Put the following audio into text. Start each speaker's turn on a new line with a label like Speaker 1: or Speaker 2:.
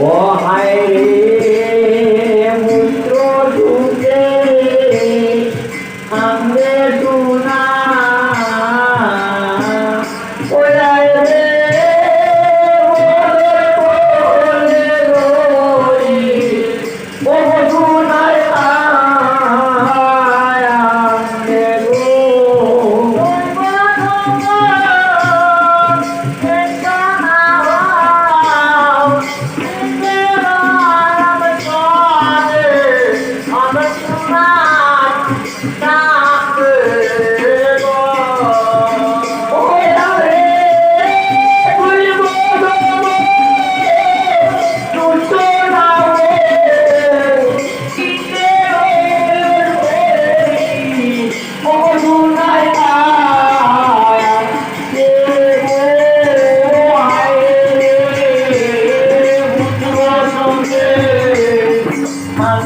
Speaker 1: ও হায় রে মূত্র ঢুকে সামনে টুনা ওলাই Oh,